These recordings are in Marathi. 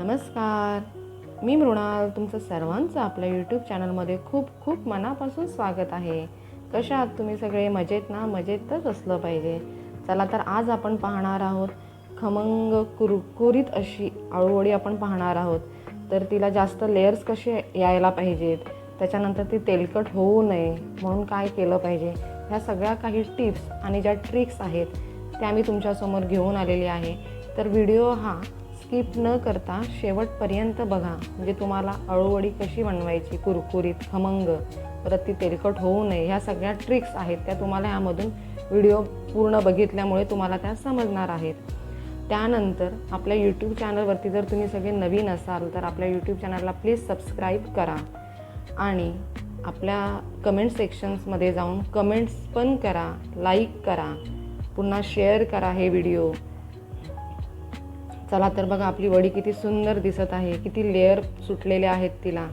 नमस्कार. मी मृणाल तुमचं सर्वांचं आपल्या यूट्यूब चॅनलमध्ये खूप खूप मनापासून स्वागत आहे. कशा आहात तुम्ही सगळे? मजेत ना? मजेतच असलं पाहिजे. चला तर आज आपण पाहणार आहोत खमंग कुरकुरीत अशी आळूवडी आपण पाहणार आहोत. तर तिला जास्त लेयर्स कसे यायला पाहिजेत? त्याच्यानंतर ती तेलकट होऊ नये म्हणून काय केलं पाहिजे? ह्या सगळ्या काही टिप्स आणि ज्या ट्रिक्स आहेत त्या मी तुमच्यासमोर घेऊन आलेली आहे. तर व्हिडिओ हा स्किप न करता शेवटपर्यंत बघा. म्हणजे तुम्हाला अळूवडी कशी बनवायची कुरकुरीत खमंग परत ती तेलकट होऊ नये ह्या सगळ्या ट्रिक्स आहेत त्या तुम्हाला यामधून व्हिडिओ पूर्ण बघितल्यामुळे तुम्हाला त्या समजणार आहेत. त्यानंतर आपल्या यूट्यूब चॅनलवरती जर तुम्ही सगळे नवीन असाल तर आपल्या यूट्यूब चॅनलला प्लीज सबस्क्राईब करा. आणि आपल्या कमेंट सेक्शन्समध्ये जाऊन कमेंट्स पण करा लाईक करा. पुन्हा शेअर करा हे व्हिडिओ चला तर बघा आपली वडी किती सुंदर दिसत आहे. किती लेअर सुटलेले आहेत तिला.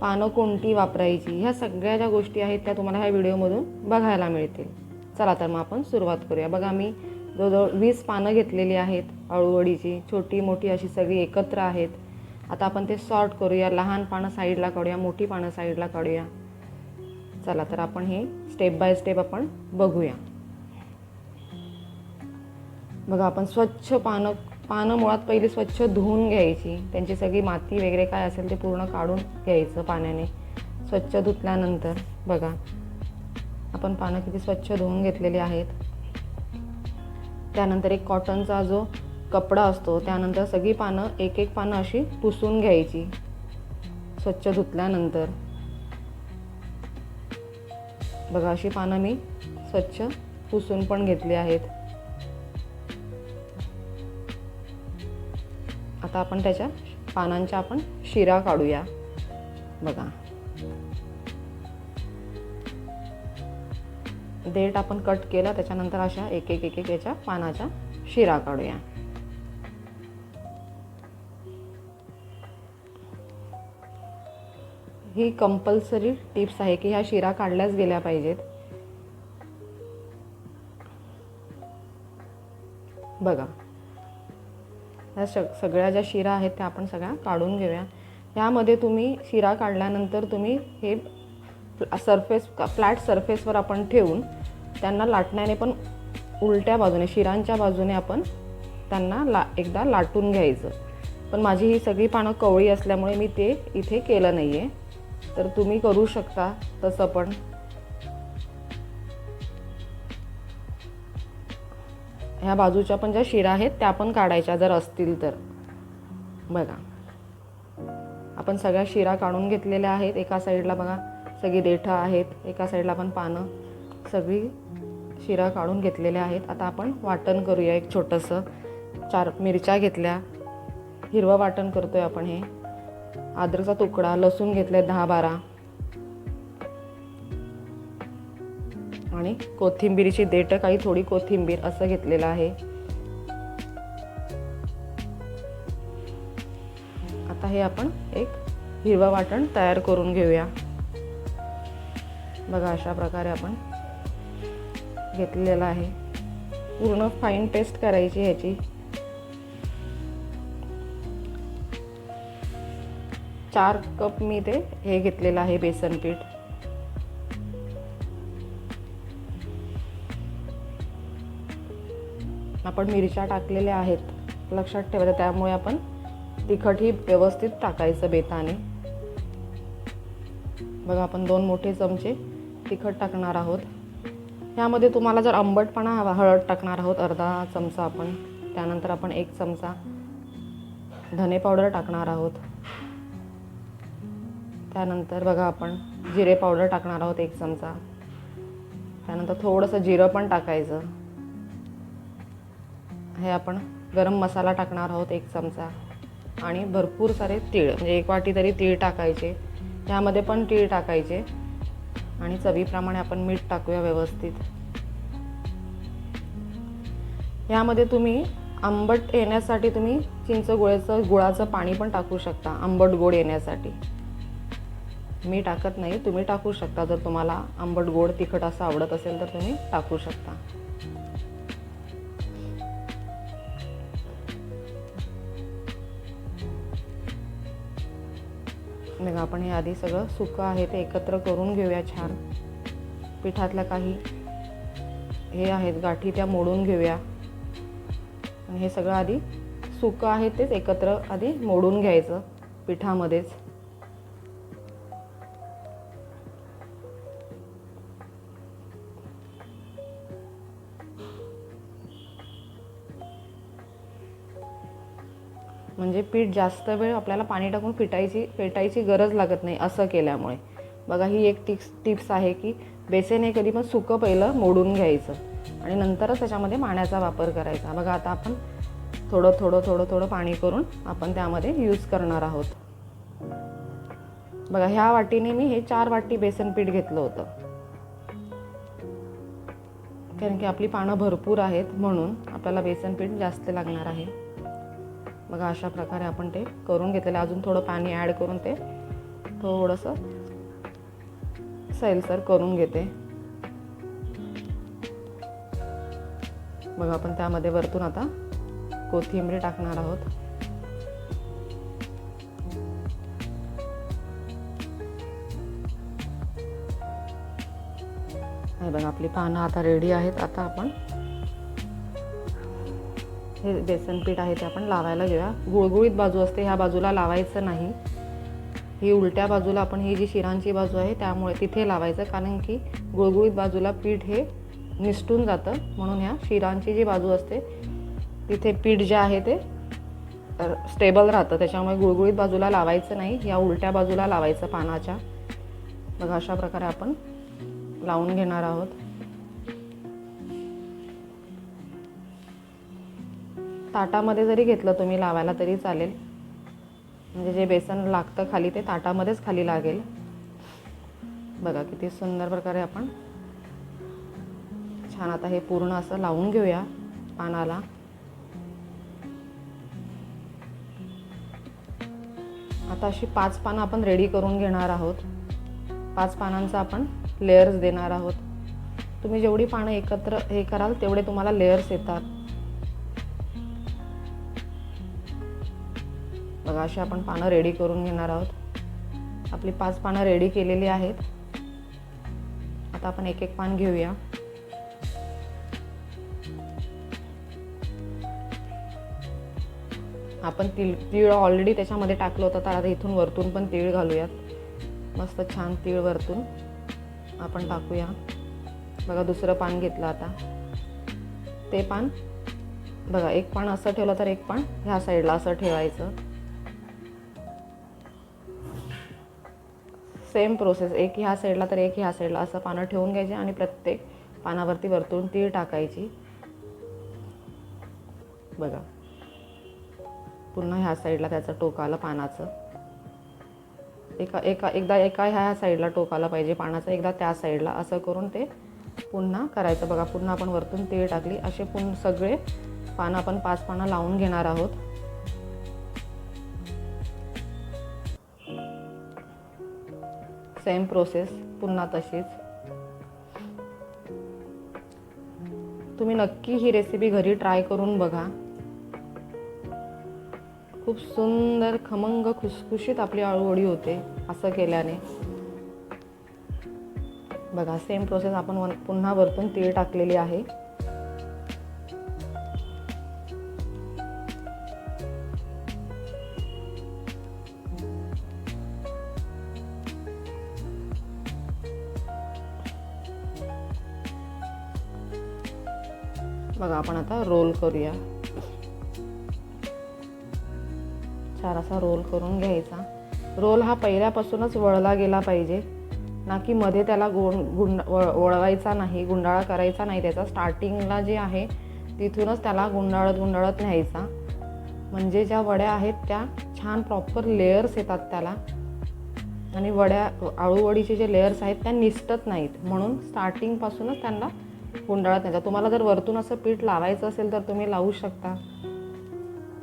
पानं कोणती वापरायची? ह्या सगळ्या ज्या गोष्टी आहेत त्या तुम्हाला ह्या व्हिडिओमधून बघायला मिळतील. चला तर मग आपण सुरुवात करूया. बघा मी जवळजवळ वीस पानं घेतलेली आहेत अळूवडीची छोटी मोठी अशी सगळी एकत्र आहेत. आता आपण ते सॉर्ट करूया. लहान पानं साईडला काढूया मोठी पानं साईडला काढूया. चला तर आपण हे स्टेप बाय स्टेप आपण बघूया. बघा आपण स्वच्छ पानं पानं मुळात पहिली स्वच्छ धुवून घ्यायची. त्यांची सगळी माती वगैरे काय असेल ते पूर्ण काढून घ्यायचं पाण्याने. स्वच्छ धुतल्यानंतर बघा. आपण पानं किती स्वच्छ धुवून घेतलेली आहेत. त्यानंतर एक कॉटनचा जो कपडा असतो त्यानंतर सगळी पानं एक एक पानं अशी पुसून घ्यायची. स्वच्छ धुतल्यानंतर. बघा अशी पानं मी स्वच्छ पुसून पण घेतली आहेत. आता आपण त्याच्या पानांच्या आपण शिरा काढूया. बघा. देठ आपण कट केला त्याच्यानंतर अशा एक एक एक एक याच्या पानाच्या शिरा काढूया. ही कंपल्सरी टिप्स आहे की ह्या शिरा काढल्याच गेल्या पाहिजेत. बघा. ह्या सग सगळ्या ज्या शिरा आहेत त्या आपण सगळ्या काढून घेऊया. ह्यामध्ये तुम्ही शिरा काढल्यानंतर तुम्ही हे सरफेस फ्लॅट सरफेसवर आपण ठेवून त्यांना लाटण्याने पण उलट्या बाजूने शिरांच्या बाजूने आपण त्यांना ला एकदा लाटून घ्यायचं. पण माझी ही सगळी पानं कवळी असल्यामुळे मी ते इथे केलं नाही आहे तर तुम्ही करू शकता तसं पण. ह्या बाजूच्या पण ज्या शिरा आहेत त्या पण काढायच्या जर असतील तर. बघा. आपण सगळ्या शिरा काढून घेतलेल्या आहेत. एका साईडला बघा सगळी देठं आहेत. एका साईडला पण पानं. सगळी शिरा काढून घेतलेल्या आहेत. आता आपण वाटण करूया एक छोटंसं. चार मिरच्या घेतल्या. हिरवं वाटण करतोय आपण हे. अद्रकचा तुकडा लसूण घेतले दहा बारा. आणि कोथिंबीरीची देठं काही थोडी कोथिंबीर असं घेतलेलं आहे. आता हे आपण एक हिरवं वाटण तयार करून घेऊया. बघा अशा प्रकारे आपण घेतलेलं आहे. पूर्ण फाईन पेस्ट करायची ह्याची. चार कप मी ते हे घेतलेलं आहे बेसन पीठ. आपण मिरच्या टाकलेल्या आहेत लक्षात ठेवायचं त्यामुळे आपण तिखटही व्यवस्थित टाकायचं बेताने. बघा आपण दोन मोठे चमचे तिखट टाकणार आहोत. ह्यामध्ये तुम्हाला जर आंबटपणा हवा हळद टाकणार आहोत अर्धा चमचा आपण. त्यानंतर आपण एक चमचा धने पावडर टाकणार आहोत. त्यानंतर बघा आपण जिरे पावडर टाकणार आहोत एक चमचा. त्यानंतर थोडंसं जिरं पण टाकायचं. हे आपण गरम मसाला टाकणार आहोत एक चमचा. आणि भरपूर सारे तीळ म्हणजे एक वाटी तरी तीळ टाकायचे. ह्यामध्ये पण तीळ टाकायचे. आणि चवीप्रमाणे आपण मीठ टाकूया व्यवस्थित. ह्यामध्ये तुम्ही आंबट येण्यासाठी तुम्ही चिंच गुळाचं गुळाचं पाणी पण टाकू शकता आंबट गोड येण्यासाठी. मी टाकत नाही तुम्ही टाकू शकता. जर तुम्हाला आंबट गोड तिखट असं आवडत असेल तर तुम्ही टाकू शकता. मग आपण हे आधी सगळं सुकं आहे ते एकत्र करून घेऊया छान. पिठातल्या काही हे आहेत गाठी त्या मोडून घेऊया. आणि हे सगळं आधी सुकं आहे तेच एकत्र आधी मोडून घ्यायचं पिठामध्येच. म्हणजे पीठ जास्त वेळ आपल्याला पाणी टाकून पिटायची पेटायची गरज लागत नाही असं केल्यामुळे. बघा ही एक टिप्स टिप्स आहे की बेसन हे कधी पण सुकं पहिलं मोडून घ्यायचं आणि नंतरच त्याच्यामध्ये पाण्याचा वापर करायचा. बघा आता आपण थोडं थोडं थोडं थोडं पाणी करून आपण त्यामध्ये यूज करणार आहोत. बघा ह्या वाटीने मी हे चार वाटी बेसन पीठ घेतलं होतं. कारण की आपली पानं भरपूर आहेत म्हणून आपल्याला बेसन पीठ जास्त लागणार आहे. बघा अशा प्रकारे आपण ते करून घेतलेलं अजून थोडं पाणी ॲड करून ते थोडंसं सैलसर करून घेते. बघा आपण त्यामध्ये वरतून आता कोथिंबीर टाकणार आहोत. हे बघा आपली पानं आता रेडी आहेत. आता आपण हे बेसन पीठ आहे ते आपण लावायला घेऊया. गुळगुळीत बाजू असते ह्या बाजूला लावायचं नाही. ही उलट्या बाजूला आपण ही जी शिरांची बाजू आहे त्यामुळे तिथे लावायचं कारण की गुळगुळीत बाजूला पीठ हे निसटून जातं. म्हणून ह्या शिरांची जी बाजू असते तिथे पीठ जे आहे ते स्टेबल राहतं. त्याच्यामुळे गुळगुळीत बाजूला लावायचं नाही या उलट्या बाजूला लावायचं पानाच्या. बघा अशा प्रकारे आपण लावून घेणार आहोत. ताटामध्ये जरी घेतलं तुम्ही लावायला तरी चालेल. म्हणजे जे बेसन लागतं खाली ते ताटामध्येच खाली लागेल. बघा किती सुंदर प्रकारे आपण छान आता हे पूर्ण असं लावून घेऊया पानाला. आता अशी पाच पानं आपण रेडी करून घेणार आहोत. पाच पानांचा आपण लेयर्स देणार आहोत. तुम्ही जेवढी पानं एकत्र हे कराल तेवढे तुम्हाला लेयर्स येतात. बघा अशी आपण पानं रेडी करून घेणार आहोत. आपली पाच पानं रेडी केलेली आहेत. आता आपण एक एक पान घेऊया. आपण तिळ तीळ ऑलरेडी त्याच्यामध्ये टाकलं होतं तर आता इथून वरतून पण तीळ घालूयात. मस्त छान तीळ वरतून आपण टाकूया. बघा दुसरं पान घेतलं आता. ते पान बघा एक पान असं ठेवलं तर एक पान ह्या साईडला असं ठेवायचं. सेम प्रोसेस एक ह्या साईडला तर एक ह्या साईडला असं पानं ठेवून घ्यायचे आणि प्रत्येक पानावरती वरतून तीळ टाकायची. बघा. पुन्हा ह्या साईडला त्याचं टोक आलं पानाचं. एका एका एकदा एका ह्या साईडला टोक आलं पाहिजे पानाचं एकदा त्या साईडला असं करून ते पुन्हा करायचं. बघा पुन्हा आपण वरतून तीळ टाकली. असे पुन्हा सगळे पानं आपण पाच पानं लावून घेणार आहोत. सेम प्रोसेस पुन्हा तशीच. तुम्ही नक्की ही रेसिपी घरी ट्राय करून बघा. खूप सुंदर खमंग खुसखुशीत आपली आळूवडी होते असं केल्याने. बघा सेम प्रोसेस आपण वन पुन्हा वरतून तीळ टाकलेली आहे. बघा आपण आता रोल करूया. छान असा रोल करून घ्यायचा. रोल हा पहिल्यापासूनच वळला गेला पाहिजे. ना की मध्ये त्याला गोंड गुंड वळ वळवायचा नाही गुंडाळा करायचा नाही. त्याचा स्टार्टिंगला जे आहे तिथूनच त्याला गुंडाळत गुंडाळत न्यायचा. म्हणजे ज्या वड्या आहेत त्या छान प्रॉपर लेयर्स येतात त्याला. आणि वड्या आळूवडीचे जे लेयर्स आहेत त्या निसटत नाहीत. म्हणून स्टार्टिंगपासूनच त्यांना गुंडाळत नाही तुम्हाला जर वरतून असं पीठ लावायचं असेल तर तुम्ही लावू शकता.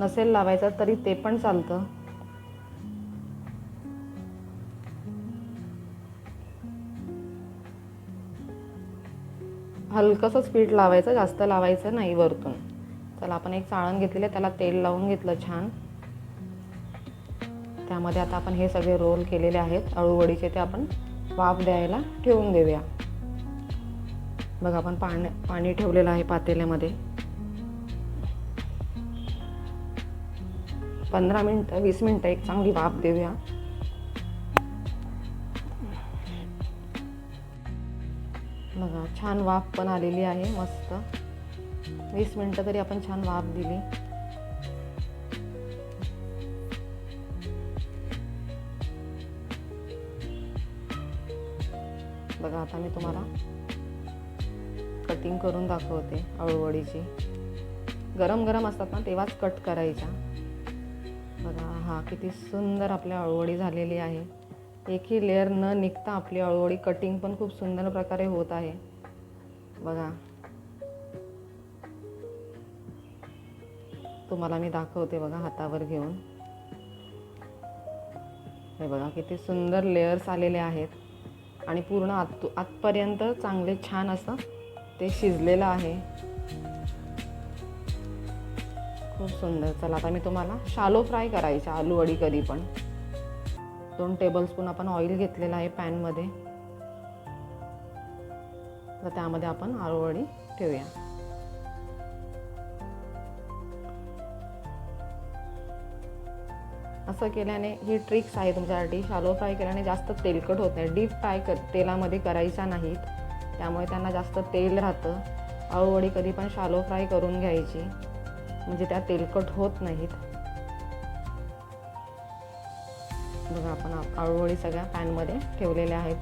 नसेल लावायचं तरी ते पण चालतं. हलकंसंच पीठ लावायचं जास्त लावायचं नाही वरतून. चला आपण एक चाळण घेतलेलं आहे त्याला तेल लावून घेतलं छान. त्यामध्ये आता आपण हे सगळे रोल केलेले आहेत. अळूवडीचे ते आपण वाफ द्यायला ठेवून देऊया. बघा आपण पाणी पाणी ठेवलेलं आहे पातेल्यामध्ये. पंधरा मिनटं वीस मिनटं एक चांगली वाफ देऊया. बघा छान वाफ पण आलेली आहे मस्त. वीस मिनटं तरी आपण छान वाफ दिली. बघा आता मी तुम्हाला कटिंग करून दाखवते अळूवडीची गरम गरम असतात ना तेव्हाच कट करायच्या. बघा हा किती सुंदर आपल्या अळूवडी झालेली आहे. एकही लेअर न निघता आपली अळूवडी कटिंग पण खूप सुंदर प्रकारे होत आहे. बघा. तुम्हाला मी दाखवते बघा हातावर घेऊन. हे बघा किती सुंदर लेअर्स आलेले आहेत. आणि पूर्ण आत आतपर्यंत चांगले छान असं ते शिजलेलं आहे. खूप सुंदर. चला आता मी तुम्हाला शालो फ्राय करायचा आलू अडी कधी पण. दोन टेबलस्पून आपण ऑइल घेतलेलं आहे पॅनमध्ये तर त्यामध्ये आपण आलू अडी ठेवूया. असं केल्याने ही ट्रिक्स आहे तुमच्यासाठी. शालो फ्राय केल्याने जास्त तेलकट होत नाही. डीप फ्राय कर तेलामध्ये करायच्या नाहीत. त्यामुळे त्यांना जास्त तेल राहतं. आळूवडी कधी पण शालो फ्राय करून घ्यायची. म्हणजे त्या तेलकट होत नाहीत. बघा आपण अळूवडी सगळ्या पॅनमध्ये ठेवलेल्या आहेत.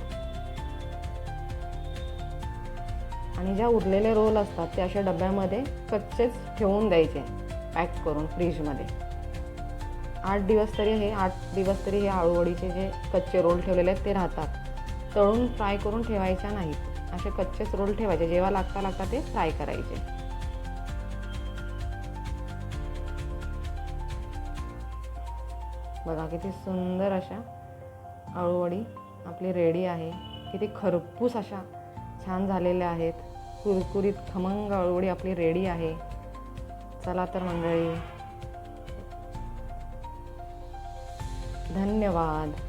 आणि ज्या उरलेले रोल असतात ते अशा डब्यामध्ये कच्चेच ठेवून द्यायचे. पॅक करून फ्रीजमध्ये आठ दिवस तरी हे आठ दिवस तरी हे आळूवडीचे जे कच्चे रोल ठेवलेले आहेत ते राहतात. तळून फ्राय करून ठेवायच्या नाहीत. असे कच्चेच रोल ठेवायचे जेव्हा लागता लागता ते फ्राय करायचे. बघा किती सुंदर अशा आळूवडी आपली रेडी आहे. किती खरपूस अशा छान झालेल्या आहेत. कुरकुरीत खमंग आळूवडी आपली रेडी आहे. चला तर मंडळी. धन्यवाद.